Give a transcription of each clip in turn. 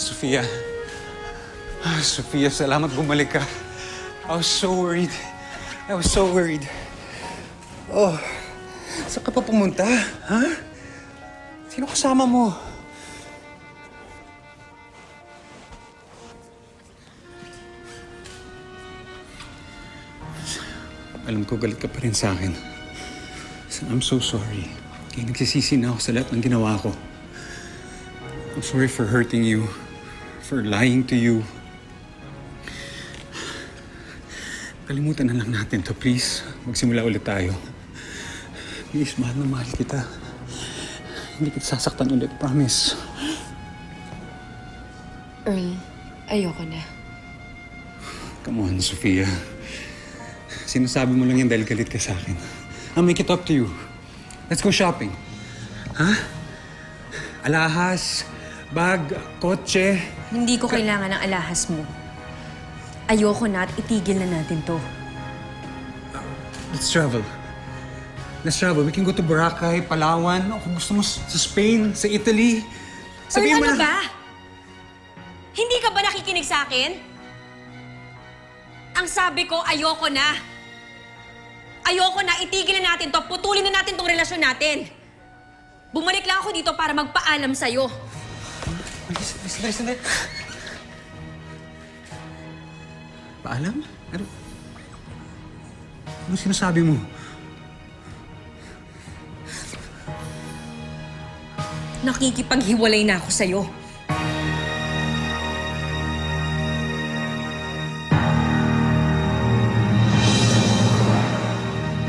Sofia. Ah, Sofia, salamat bumalik ka. I was so worried. I was so worried. Oh, saan ka pa pumunta? Ha? Sino kasama mo? Alam ko galit ka pa rin sa akin. I'm so sorry. Kaya nagsisisi na ako sa lahat ng ginawa ko. I'm sorry for hurting you, for lying to you. Kalimutan na lang natin to, please. Magsimula ulit tayo. Please, mahal na mahal kita. Hindi kita sasaktan ulit, promise. Earl, ayoko na. Come on, Sofia. Sinasabi mo lang yan dahil galit ka sa akin. I'll make it up to you. Let's go shopping. Ha? Alahas, bag, kotse. Hindi ko kailangan ng alahas mo. Ayoko na at itigil na natin to. Let's travel. Let's travel. We can go to Boracay, Palawan, o kung gusto mo sa Spain, sa Italy. Earl, mo ano na- ba? Hindi ka ba nakikinig sa akin? Ang sabi ko, ayoko na. Ayoko na, itigil na natin to. Putulin na natin tong relasyon natin. Bumalik lang ako dito para magpaalam sa'yo. Listen. listen. Paalam? Ano? Ano sinasabi mo? Nakikipaghiwalay na ako sa'yo.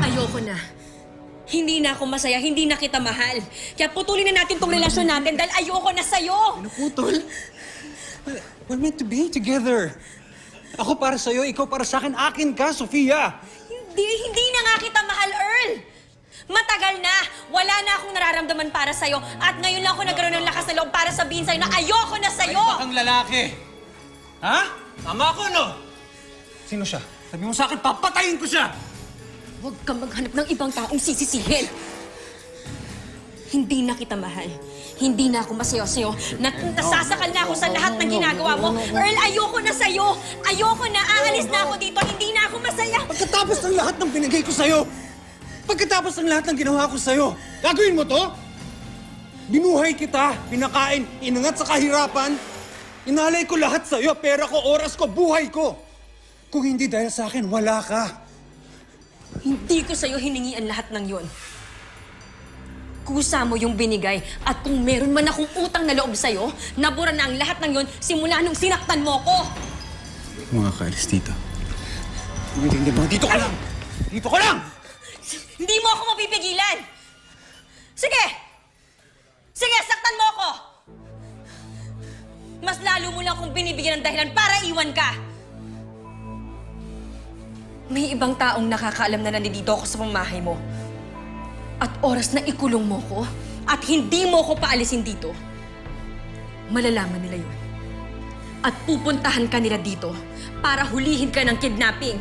Ayoko na. Hindi na ako masaya, hindi na kita mahal. Kaya putulin na natin tong relasyon natin dahil ayoko na sa'yo. Naputol? We're meant to be together. Ako para sa'yo, ikaw para sa akin. Akin ka, Sofia! Hindi, hindi na nga kita mahal, Earl. Matagal na. Wala na akong nararamdaman para sa'yo. At ngayon lang ako nagkaroon ng lakas na loob para sabihin sa'yo na ayoko na sa'yo. Ang lalaki! Ha? Tama ako, no? Sino siya? Sabi mo sa akin, papatayin ko siya! Huwag kang maghanap ng ibang taong sisisihin. Hindi na kita mahal. Hindi na ako masaya sa'yo. Nat nasasakal na ako sa lahat ng ginagawa mo. Earl, ayoko na sa'yo. Ayoko na. Aalis na ako dito. Hindi na ako masaya. Pagkatapos ng lahat ng binigay ko sa'yo, pagkatapos ng lahat ng ginawa ko sa'yo, gagawin mo to? Binuhay kita, pinakain, inangat sa kahirapan, inalay ko lahat sa'yo, pera ko, oras ko, buhay ko. Kung hindi dahil sa akin, wala ka. Hindi ko sa'yo hiningi ang lahat ng yon. Kusa mo yung binigay at kung meron man akong utang na loob sa'yo, nabura na ang lahat ng yon simula nung sinaktan mo ko. Mga kaalis dito. Hindi, hindi ba? Dito ka lang! Dito ka lang! Hindi mo ako mapipigilan! Sige! Sige, saktan mo ako! Mas lalo mo lang akong binibigyan ng dahilan para iwan ka! May ibang taong nakakaalam na nandito ako sa pamahay mo. At oras na ikulong mo ko at hindi mo ko paalisin dito, malalaman nila yun. At pupuntahan ka nila dito para hulihin ka ng kidnapping.